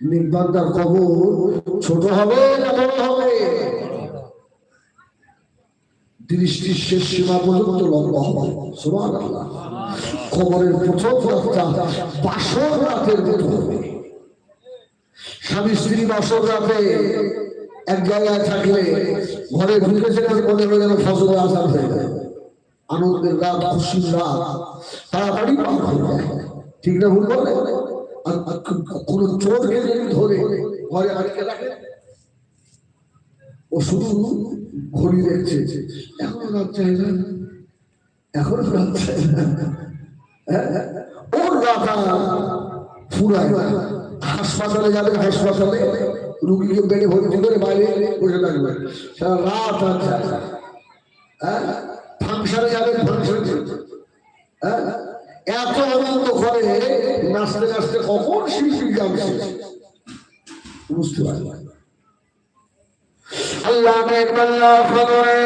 নির্বাণটার কবর ছোট হবে না বড় হবে? দৃষ্টির শেষ সীমা পর্যন্ত লম্বা হবে। সুবহানাল্লাহ। কবরের প্রথম রাতটা বাসর রাতের মতো হবে। স্বামী স্ত্রী বাসর রাতে এক জায়গায় থাকলে ঘরে ঢুকেছে মনে হয়ে গেল ফসলের আসার হয়ে যায়। আনন্দের রাত, খুশির রাত, তাড়াতাড়ি পার হয়ে যায়। ঠিক না ভুল বলে? কোন ঘরে ও শুধু হ্যাঁ? হাসপাতালে যাবে, হাসপাতালে। রুগীকে বেড়ে ভর্তি করে বাইরে বসে থাকবে। সারা রাত আর হ্যাঁ? ফাংশনে যাবে, ফাংশন হ্যাঁ? এত আনন্দ করে নাচতে নাচতে কখন শিল্পী যাচ্ছে বুঝতে পারবে খবরে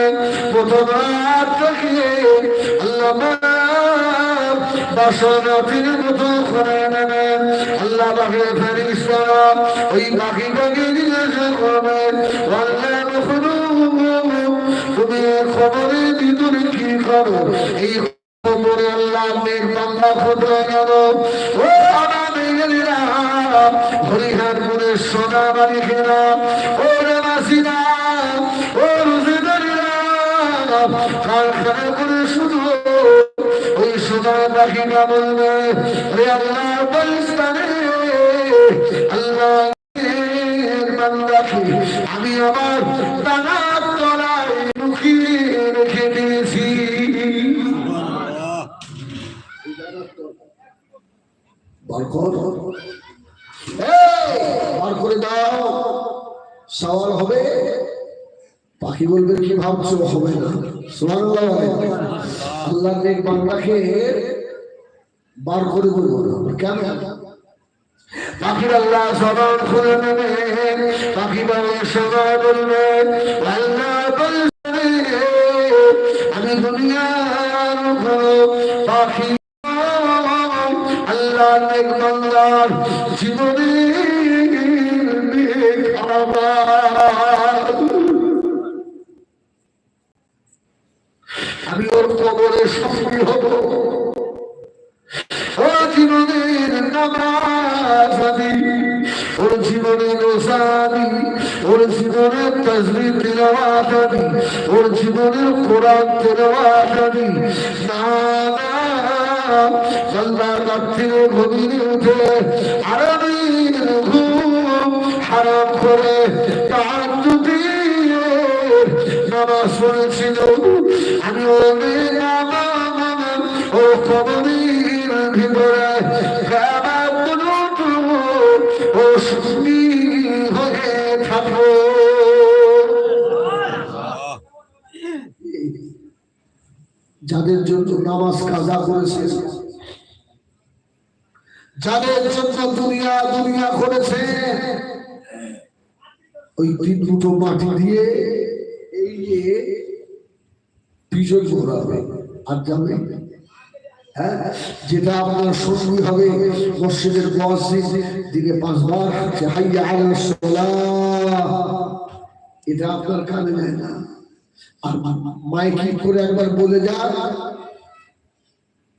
ওই আল্লাহ তুমি এই খবরের ভিতরে কি করো? এই খবরে আল্লাহ মেঘ বাংলা খোঁজে গেল বাড়ি খেলা ওরে মাসিনা ও রুজিদারিরা কারখানা করে শুধু ওই সোনা পাখিটা বলবে, রে আল্লাহ পাকিস্তানে আল্লাহ আমি আমার দানার তলায় লুকিয়ে রেখে দিয়েছি। বার হবে? পাখি বলবে কি ভাবছ? হবে না। আল্লাহ বান্দাকে বার করে বলব কেন? পাখির আল্লাহ সবার খুলে নেবে। পাখি বাবা সবাই বলবে, আল্লাহ বলবে, আমি দুনিয়ার পাখি আমি ওর কবরে সঙ্গী হব। ওর জীবনের নামাজ আদি ওর জীবনের রোজাদি, ওর তসবির তেলাওয়াত আদি, ওর জীবনের কোরআন তেলাওয়াত আদি। না আল্লাহ রাত থেকে ঘুমিয়ে উঠে আরবির ঘুম হারাম করে তার নামাজ পড়েছিল আমি ওরে নামাজ ও কবরীর ভিতরে যাদের জন্য নামাজ কাজা করেছে যাদের জন্য দুনিয়া দুনিয়া করেছে ওই তিন দুটো মাটি দিয়ে এই যে পিছন ঘোরাবে। আর যাবে হ্যাঁ? যেটা আপনার সঙ্গী হবে মসজিদের মসজিদ দিকে পাঁচবার এটা আপনার কানে নেয় না। করে একবার বলে যান।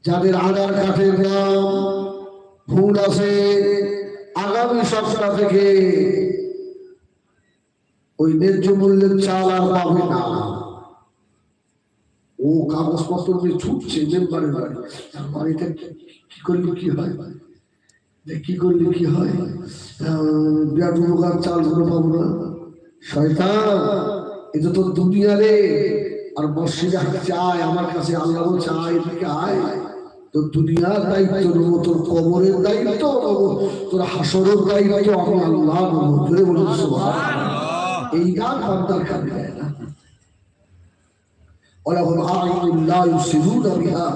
যাদের আধার কার্ডের নাম ভুল আছে, আগামী সপ্তাহ থেকে ওই ন্যায্য মূল্যের চাল আর পাবে না। ও কাগজপত্র নিয়ে ছুটছে মেম্বারের বাড়ি। তার বাড়িতে কি করলে কি হয়? যে কি করলে কি হয়? বিরাট চালগুলো পাবো না। শয়তান! এটা তো দুনিয়া রে আর মসজিদে চায় আমার কাছে আল্লাহ বলছে আয় এদিকে আয় তো দুনিয়ার দায়িত্ব নেবো তোর কবরের দায়িত্ব নেবো তোর হাসরের দায়িত্ব আমি আল্লাহ নেবো জোরে বলুন সুবহানাল্লাহ। এই গান বান্দার কানে দেয় না ولهم أعين لا يبصرون بها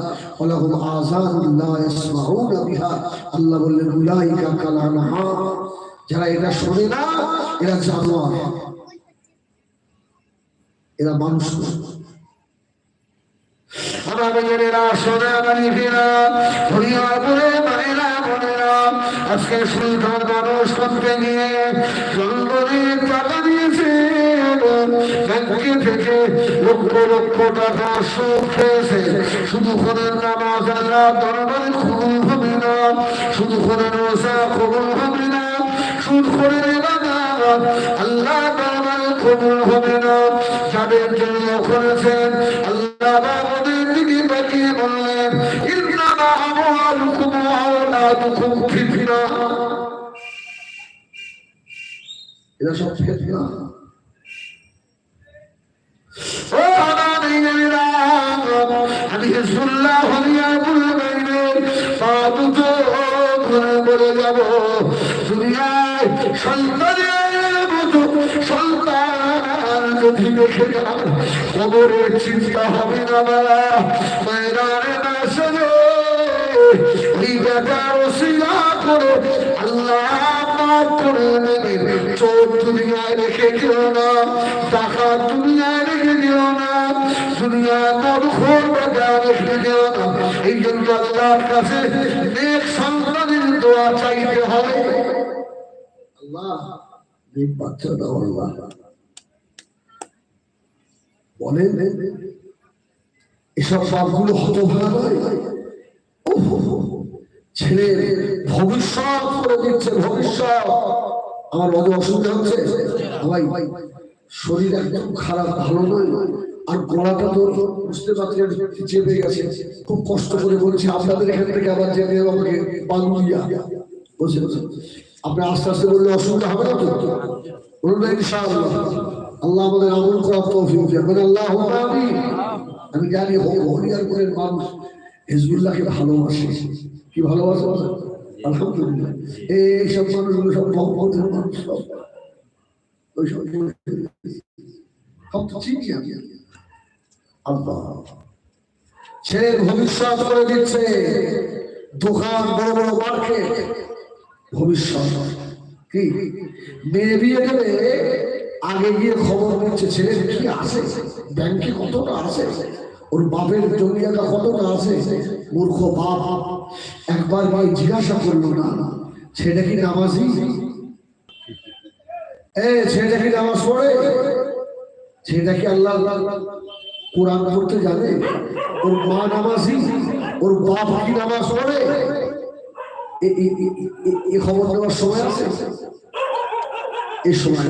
ولهم آذان لا يسمعون بها আল্লাহ বললেন উলাইকা কালানহার যারা এটা শোনে না এরা জানোয়ার এরা মানুষ আজকে মানুষ করতে গিয়ে টাকা দিয়েছে। থেকে লক্ষ লক্ষ টাকা সুদ শুধু কোনের নামাজ আল্লাহ দরবারে হবে না। শুধু কোনের রোজা হবে না। সুদ করে আল্লাহ আমার কবুল হবে না। যাদের জন্য করেছেন, আল্লাহ আমাদের দিকে তাকিয়ে বললেন, ইন্নামা আমওয়ালুকুম ওয়া আওলাদুকুম এরা সব ফেতনা। দেখে যান খবরের চিন্তা হবে না বাবা আল্লাহ মাফ রেখে না, টাকা দুনিয়ায় রেখে দিও না দুনিয়ায় মধুখোর বেটা রেখে দিও চাইতে হবে। বাচ্চা দাও বলেন, এসব সবগুলো হতভাগা ছেলের ভবিষ্যৎ করে দিচ্ছে, ভবিষ্যৎ। আমার বড় অসুবিধা হচ্ছে, ভাই, শরীর একদম খারাপ, ভালো নয়। আর গলাটা তো বুঝতে পারছেন, চেপে গেছে। খুব কষ্ট করে বলছি, আপনাদের এখান থেকে আবার যেতে আমাকে বলছে বলছে আপনি আস্তে আস্তে বললে অসুবিধা হবে না তো? বলুন ইনশাআল্লাহ। আল্লাহ আমাদের আমল করার তৌফিক দেন আল্লাহ আমিন। আমি জানি হরিয়ারপুরের মানুষ হিজবুল্লাহকে ভালোবাসে। কি ভালোবাসে আলহামদুলিল্লাহ। এই সব মানুষগুলো সব মহব্বতের মানুষ সব। ওই সব সব তো চিনি আমি। আল্লাহ। ছেলের ভবিষ্যৎ করে দিচ্ছে। দোকান বড় বড় মার্কেট। ভবিষ্যৎ। কি? মেয়ে বিয়ে দেবে? আগে গিয়ে খবর নিচ্ছে ছেলে কি আছে? ব্যাংকে কতটা আছে? ওর বাপের জমিয়াটা কতটা আছে? মূর্খ বাপ। একবার ভাই জিজ্ঞাসা করল, না, ছেলে কি নামাজি? এ ছেলেটা কি নামাজ পড়ে? ছেলেটা কি আল্লাহ কোরআন পড়তে জানে? ওর মা নামাজি? ওর বাপ কি নামাজ পড়ে? এ- এ- এ- এ- এ খবর নেওয়ার সময় আছে? এই সময়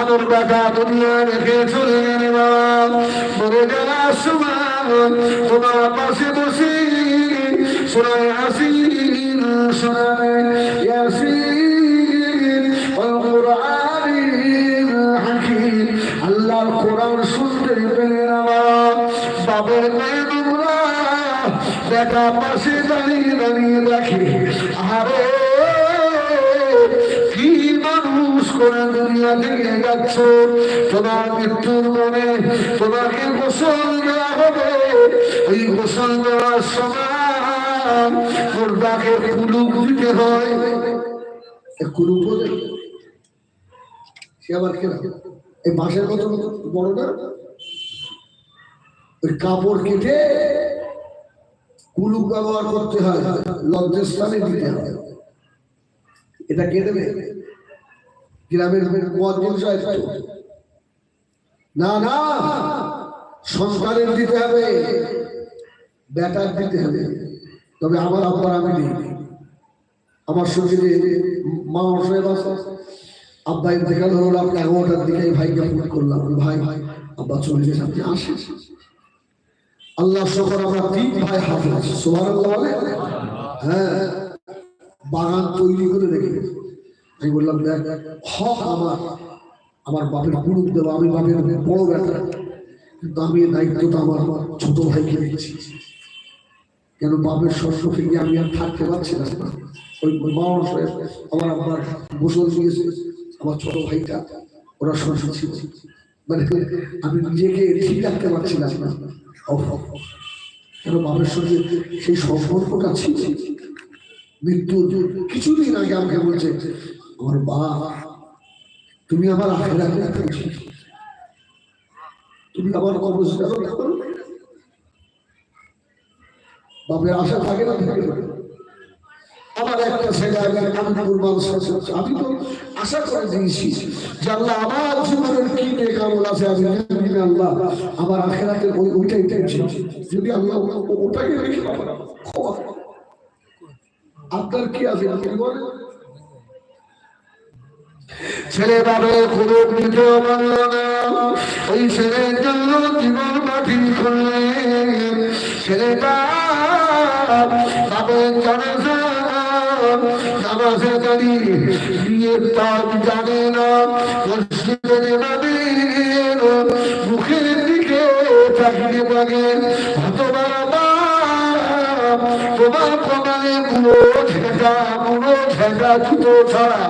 আলোর টাকা দুনিয়া রেখে চলে গেলে বাবা মরে গেলা সুমান তোমার পাশে বসে। শোনায় আসিন শোনায় ইয়াসিন। আল্লাহর কোরআন শুনতে পেলে না বাবের দেখা পাশে দাঁড়িয়ে দাঁড়িয়ে দেখে আরে করে দুনিয়া থেকে যাচ্ছ। তোমার মৃত্যুর মনে তোমাকে গোসল দেওয়া হবে। ওই গোসল দেওয়ার সময় মুর্দাকে কুলুক দিতে হয়? সে আবার কেন এই বড় না? ওই কাপড় কেটে কুলুপ ব্যবহার করতে হয়, লজ্জাস্থানে দিতে হয়। এটা কে দেবে? গ্রামের তো। না না, সন্তানের দিতে হবে, বেটার দিতে হবে। তবে আমার আব্বার আমি নেই। আমার সঙ্গে মা সাহেব আছে, আব্বা ইন্তেকাল হলো রাত এগারোটার দিকে ভাইকে ফোন করলাম। ভাই ভাই, আব্বা চলে গেছে, আপনি আসেন। আল্লাহ শকর, আমরা তিন ভাই হাফেজ। বলে? হ্যাঁ। বাগান তৈরি করে রেখে গেছে। আমি বললাম, দেখ আমার। আমার বাপের গুরুপ দেওয়া আমি বাপের বড় ব্যাটা কিন্তু আমি এই দায়িত্বটা আমার ছোট ভাইকে দিচ্ছি কেন বাপের শস্য থেকে আমি আর থাকতে পারছিলাম না। ওই মানুষ আমার আবার গোসল দিয়েছে, আমার ছোট ভাইটা, ওরা শস্য ছিল। মানে আমি নিজেকে ঠিক রাখতে পারছিলাম না। কেন বাপের সঙ্গে সেই সম্পর্কটা ছিল? মৃত্যুর কিছুদিন আগে আমাকে বলছে আমার তুমি আমার পেয়েছি তুমি আমার বাপের আশা থাকে না থাকে। আমার একটা ছেলে, আমি করছি। আমি তো আশা করে দিয়েছি যে আল্লাহ আমার জীবনের কি নেকামল আছে, আমি জানি না আল্লাহ আমার আখেরাতে ওই ওইটাই টেনশন যদি আল্লাহ ওটাকে রেখে আপনার কি আছে আপনি বলেন। ছেলে বাবে কোনো কিছু মানল না ওই ছেলের জন্য জীবন বাতিল করলে ছেলেটা বাবের জানাজা জানে না মুখের দিকে তোমার পুরো ঝেঁটা পুরো ঝেঁটা জুতো ছাড়া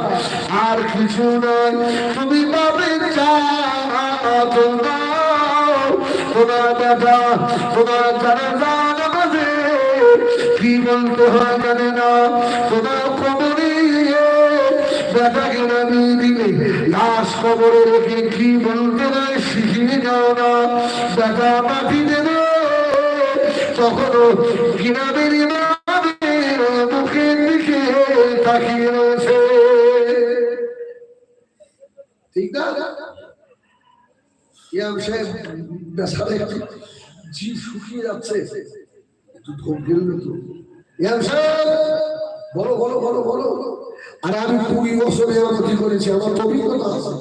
আর কিছু নয়। তুমি পাবে তোমার। বেটা তোমার জানা নামাজে কি বলতে হয় জানে না। তোমার কবরে বেটাকে নামিয়ে দিলে। লাশ কবরে কি বলতে হয় শিখিয়ে যাও না। বেটা মাটি দেবে তখনও গ্রামের ইমামের ঠিক না? ইয়াম সাহেব বেসারে জি শুকিয়ে যাচ্ছে। একটু গেল তো ইয়াম সাহেব, বলো বলো বলো বলো। আরে আমি কুড়ি করেছি, আমার অভিজ্ঞতা আছে।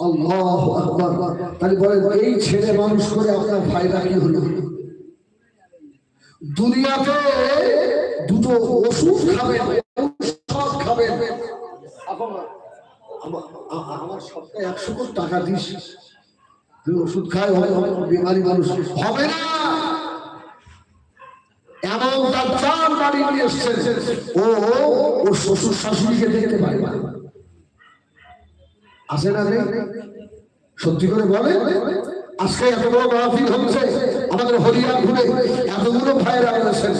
আল্লাহ তাহলে বলেন, এই ছেলে মানুষ করে আপনার ফায়দা কি হলো? দুনিয়াতে দুটো ওষুধ খাবেন সব খাবেন। আমার আ- একশো টাকা ওষুধ খায় হয় ও ও শ্বশুর শাশুড়িকে পারে আসে না সত্যি করে বলে? আজকে এত বড় মাহফিল হচ্ছে, আমাদের হরিয়ান ঘুরে এতগুলো ভাইরা রয়েছেন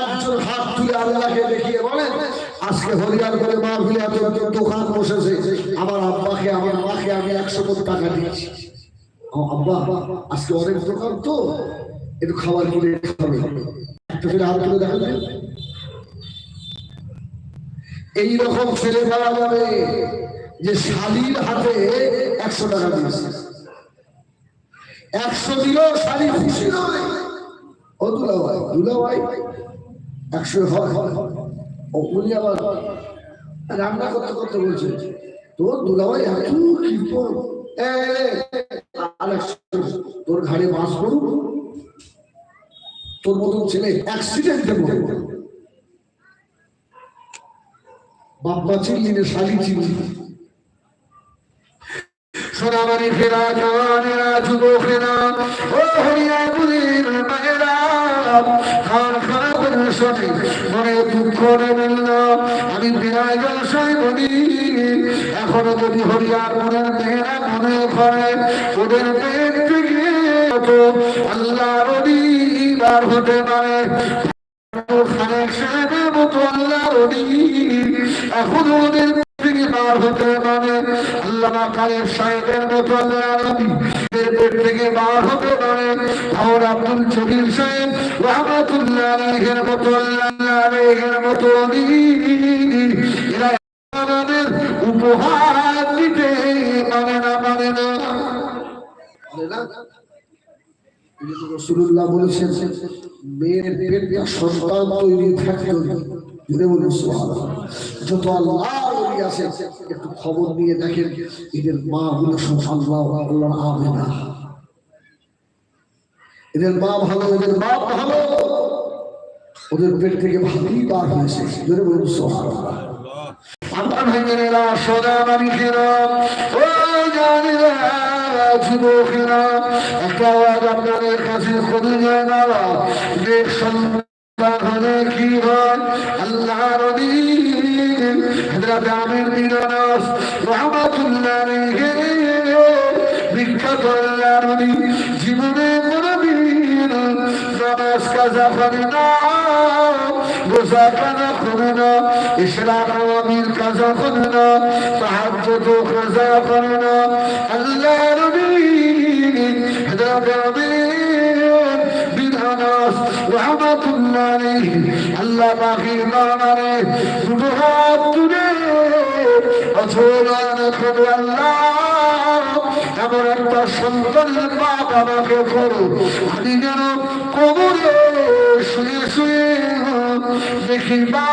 একজন হাত তুলে আল্লাহকে বলেন আজকে হরিয়ান করে মাহফিলে এত দোকান বসেছে, আমার আব্বাকে, আমার মাকে আমি একশো কোটি টাকা দিয়েছি। আব্বা, আজকে অনেক দোকান তো, একটু খাবার কিনে খাবে। একটা ছেলে হাত তুলে দেখা যায় এইরকম ছেলে পাওয়া যাবে যে শালির হাতে একশো টাকা দিয়েছে। একশো দিলেও শালি খুশি নয়। ও দুলাভাই দুলাভাই, একশো হয়। রান্না করতে করতে বলছে, তোর এত তোর ঘাড়ে তোর মতন ছেলে বাপ্পা চিনলি না শালি চিনলি। সোনামারি ফেরা জওয়ানেরা যুবকেরা ও হরিয়া বুড়ির মায়েরা, খান খানা এখনও যদি হরিয়ার মনের মেয়েরা মনে করে ওদের পেট থেকে আল্লাহ রবি বার হতে পারে। খানের সাহেবের আল্লাহ রবি, এখন ওদের বার হতে আল্লাহ কালের সাহেবের মতো আল্লাহ রবি থেকে বার হতে পারে আর আব্দুল জলিল সাহেব রহমতুল্লাহ আলাইহির মতো আলাইহির মতো। উপহার যত আল্লাহ ওলি আছে, একটু খবর নিয়ে দেখেন, এদের মা গুলো সব আল্লাহ আল্লাহ আবে না এদের মা ভালো, এদের মা ভালো। ওদের পেট থেকে ভালোই বার হয়েছে জুড়ে বলুন, সুবহানাল্লাহ। আমার ভাইয়েরা সোনা মানিকেরা ও জানেরা যুবকেরা একটা আওয়াজ আপনাদের কাছে করে যায় না। দেখ তাহলে কি হয় আল্লাহ রবি হযরত আমির বিন আনাস রাহমাতুল্লাহ আলাইহি বিখ্যাত আল্লাহ নবী জীবনে কোনদিন নামাজ কাজা করে না রোজা কাজা করে না ইসলাম আমির কাজা করে না তাহাজ্জুদ কাজা করে না আল্লাহ নবী হযরত আমির বিন আনাস রহমাতুল্লাহ আল্লাহ পাকের নামে দুটো হাত তুলে এমন একটা সন্তানের বাপ আমাকে করো আমি যেন কবরে শুয়ে শুয়ে দেখি বা